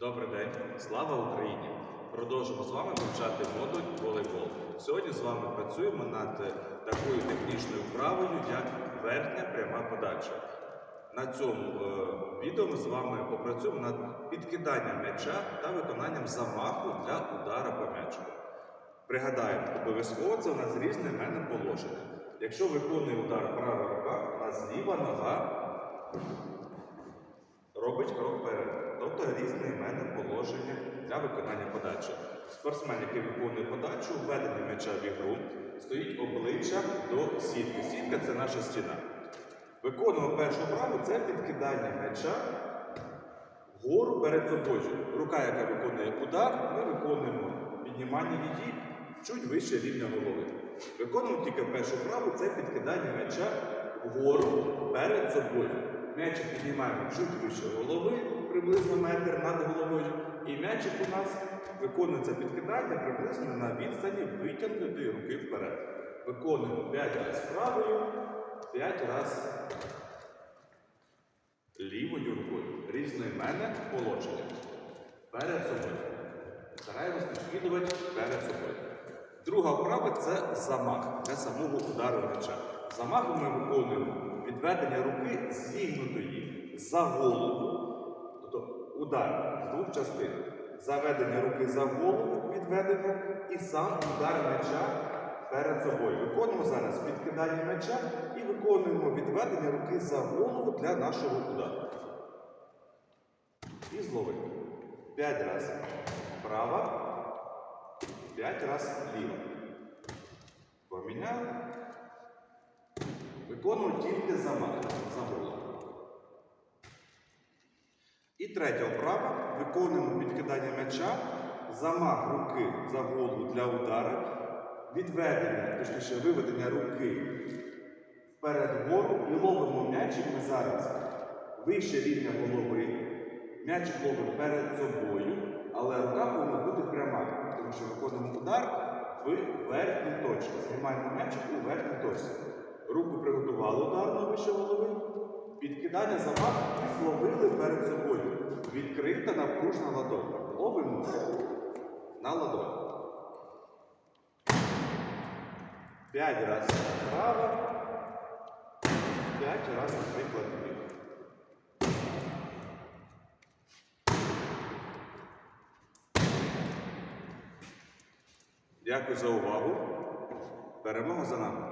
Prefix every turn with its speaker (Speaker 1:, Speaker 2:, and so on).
Speaker 1: Добрий день, слава Україні! Продовжимо з вами вивчати модуль волейбол. Сьогодні з вами працюємо над такою технічною вправою, як верхня пряма подача. На цьому е, відео ми з вами попрацюємо над підкиданням м'яча та виконанням замаху для удара по м'ячу. Пригадаємо, обов'язково це у нас різне мене положення. Якщо виконує удар права рука, у нас ліва нога положення для виконання подачі. Спортсмен, який виконує подачу, введення м'яча в ігру, стоїть обличчя до сітки. Сітка це наша стіна. Виконуємо першу вправу це підкидання м'яча вгору перед собою. Рука, яка виконує удар, ми виконуємо піднімання її чуть вище рівня голови. Виконуємо тільки першу вправу це підкидання м'яча вгору перед собою. М'ячик піднімаємо чуть вище голови, приблизно метр над головою. І м'ячик у нас виконується підкидання приблизно на відстані витягнутої руки вперед. Виконуємо 5 разів правою, 5 разів лівою рукою. Різноіменне положення. Перед собою. Стараємось наслідувати перед собою. Друга вправа це замах для самого удару м'яча. Замаху ми виконуємо відведення руки зігнутої за голову, удар з двох частин. Заведення руки за голову відведення і сам удар м'яча перед собою. Виконуємо зараз підкидання м'яча і виконуємо відведення руки за голову для нашого удару. І зловимо. П'ять разів права, п'ять разів ліва. Поміняли. Виконуємо тільки замах за голову. І третя вправа. Виконуємо підкидання м'яча, замах руки за голову для удару, відведення, точніше виведення руки вперед вгору і ловимо м'ячик ми зараз вище рівня голови. М'ячик ловимо перед собою, але рука повинна бути пряма, тому що виконуємо удар в верхній точці. Знімаємо м'ячик у верхній точці. Руку приготували ударно вище голови, підкидання замах і зловили перед собою. Відкрита напружна ладонь. Ловимо на ладонь. П'ять разів вправо, п'ять разів, наприклад, вліво. Дякую за увагу. Перемога за нами.